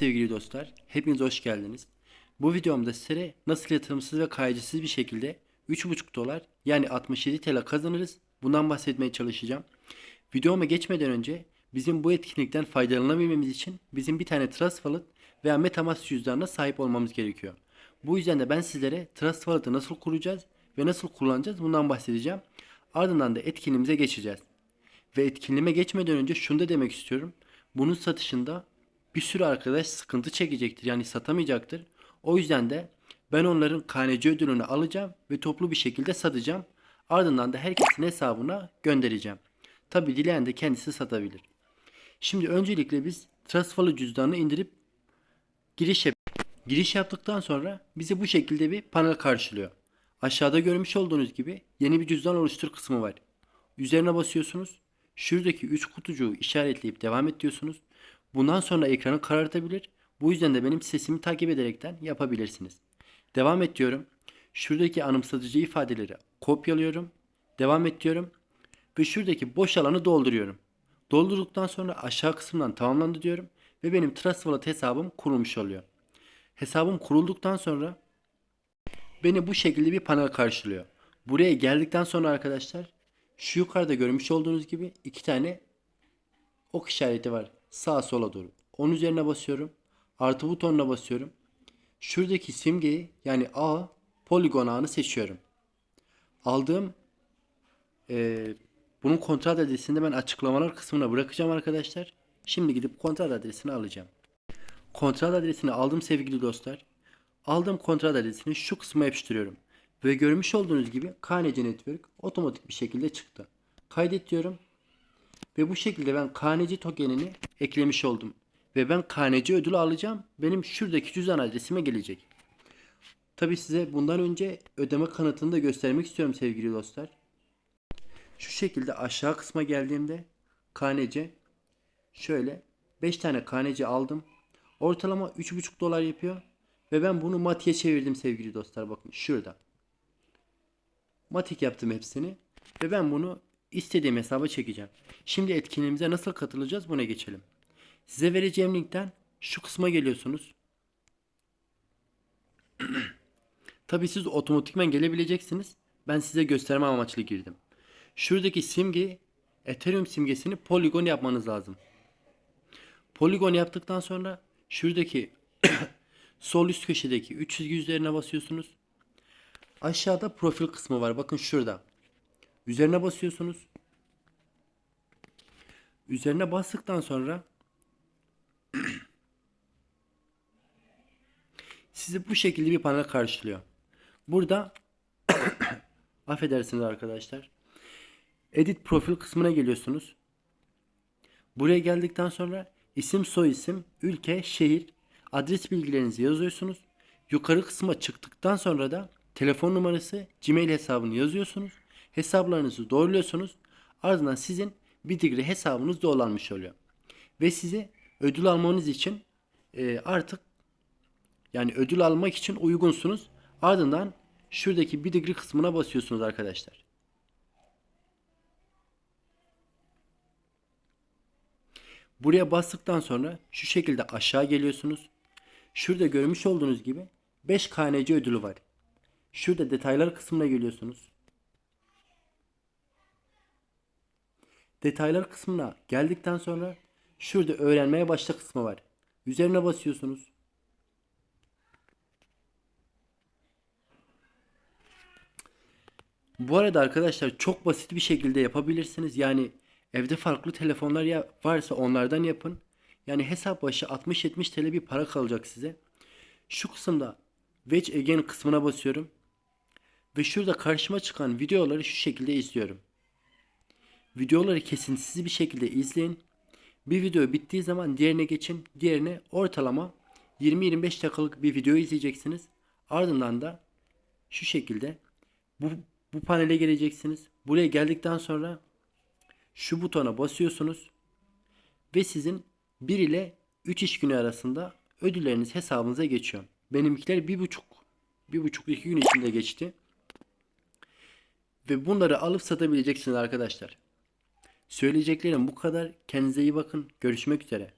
sevgili dostlar, hepiniz hoş geldiniz. Bu videomda size nasıl yatırımsız ve kayıcısız bir şekilde 3,5 dolar yani 67 TL kazanırız bundan bahsetmeye çalışacağım. Videoma geçmeden önce bizim bu etkinlikten faydalanabilmemiz için bizim bir tane Trust Wallet veya Metamask cüzdanına sahip olmamız gerekiyor. Bu yüzden de ben sizlere Trust Wallet'ı nasıl kuracağız ve nasıl kullanacağız bundan bahsedeceğim. Ardından da etkinliğimize geçeceğiz. Ve etkinliğime geçmeden önce şunu da demek istiyorum. Bunun satışında bir sürü arkadaş sıkıntı çekecektir. Yani satamayacaktır. O yüzden de ben onların KNC ödülünü alacağım ve toplu bir şekilde satacağım. Ardından da herkesin hesabına göndereceğim. Tabi dileyen de kendisi satabilir. Şimdi öncelikle biz Trustfal'ı cüzdanını indirip giriş yap Giriş yaptıktan sonra bizi bu şekilde bir panel karşılıyor. Aşağıda görmüş olduğunuz gibi yeni bir cüzdan oluştur kısmı var. Üzerine basıyorsunuz. Şuradaki 3 kutucuğu işaretleyip devam et diyorsunuz. Bundan sonra ekranı karartabilir. Bu yüzden de benim sesimi takip ederekten yapabilirsiniz. Devam et diyorum. Şuradaki anımsatıcı ifadeleri kopyalıyorum. Devam et diyorum. Ve şuradaki boş alanı dolduruyorum. Doldurduktan sonra aşağı kısımdan tamamlandı diyorum. Ve benim Trust Wallet hesabım kurulmuş oluyor. Hesabım kurulduktan sonra beni bu şekilde bir panel karşılıyor. Buraya geldikten sonra arkadaşlar şu yukarıda görmüş olduğunuz gibi iki tane ok işareti var. Sağa sola doğru. Onun üzerine basıyorum. Artı butonuna basıyorum. Şuradaki simgeyi yani A poligon ağını seçiyorum. Aldığım eee, bunun kontrat adresini ben açıklamalar kısmına bırakacağım arkadaşlar. Şimdi gidip kontrat adresini alacağım. Kontrat adresini aldım sevgili dostlar. Aldığım kontrat adresini şu kısma yapıştırıyorum. Ve görmüş olduğunuz gibi KNC Network otomatik bir şekilde çıktı. Kaydet diyorum. Ve bu şekilde ben KNC tokenini eklemiş oldum. Ve ben KNC ödülü alacağım. Benim şuradaki cüzdan adresime gelecek. Tabi size bundan önce ödeme kanıtını da göstermek istiyorum sevgili dostlar. Şu şekilde aşağı kısma geldiğimde KNC şöyle 5 tane KNC aldım. Ortalama 3,5 dolar yapıyor. Ve ben bunu matiye çevirdim sevgili dostlar. Bakın şurada. Matik yaptım hepsini. Ve ben bunu istediğim hesaba çekeceğim. Şimdi etkinliğimize nasıl katılacağız buna geçelim. Size vereceğim linkten şu kısma geliyorsunuz. Tabi siz otomatikman gelebileceksiniz. Ben size gösterme amaçlı girdim. Şuradaki simge Ethereum simgesini poligon yapmanız lazım. Poligon yaptıktan sonra şuradaki sol üst köşedeki 3 çizgi üzerine basıyorsunuz. Aşağıda profil kısmı var. Bakın şurada. Üzerine basıyorsunuz. Üzerine bastıktan sonra sizi bu şekilde bir panel karşılıyor. Burada affedersiniz arkadaşlar. Edit profil kısmına geliyorsunuz. Buraya geldikten sonra isim, soy isim, ülke, şehir, adres bilgilerinizi yazıyorsunuz. Yukarı kısma çıktıktan sonra da telefon numarası, Gmail hesabını yazıyorsunuz. Hesaplarınızı doğruluyorsunuz. Ardından sizin Bidigre hesabınız dolanmış oluyor. Ve size ödül almanız için e, artık yani ödül almak için uygunsunuz. Ardından şuradaki Bidigre kısmına basıyorsunuz arkadaşlar. Buraya bastıktan sonra şu şekilde aşağı geliyorsunuz. Şurada görmüş olduğunuz gibi 5 KNC ödülü var. Şurada detaylar kısmına geliyorsunuz. Detaylar kısmına geldikten sonra şurada öğrenmeye başla kısmı var. Üzerine basıyorsunuz. Bu arada arkadaşlar çok basit bir şekilde yapabilirsiniz. Yani evde farklı telefonlar ya varsa onlardan yapın. Yani hesap başı 60-70 TL bir para kalacak size. Şu kısımda Wedge Again kısmına basıyorum. Ve şurada karşıma çıkan videoları şu şekilde izliyorum. Videoları kesintisiz bir şekilde izleyin. Bir video bittiği zaman diğerine geçin. Diğerine ortalama 20-25 dakikalık bir video izleyeceksiniz. Ardından da şu şekilde bu, bu panele geleceksiniz. Buraya geldikten sonra şu butona basıyorsunuz. Ve sizin 1 ile 3 iş günü arasında ödülleriniz hesabınıza geçiyor. Benimkiler bir buçuk, bir buçuk iki gün içinde geçti. Ve bunları alıp satabileceksiniz arkadaşlar. Söyleyeceklerim bu kadar. Kendinize iyi bakın. Görüşmek üzere.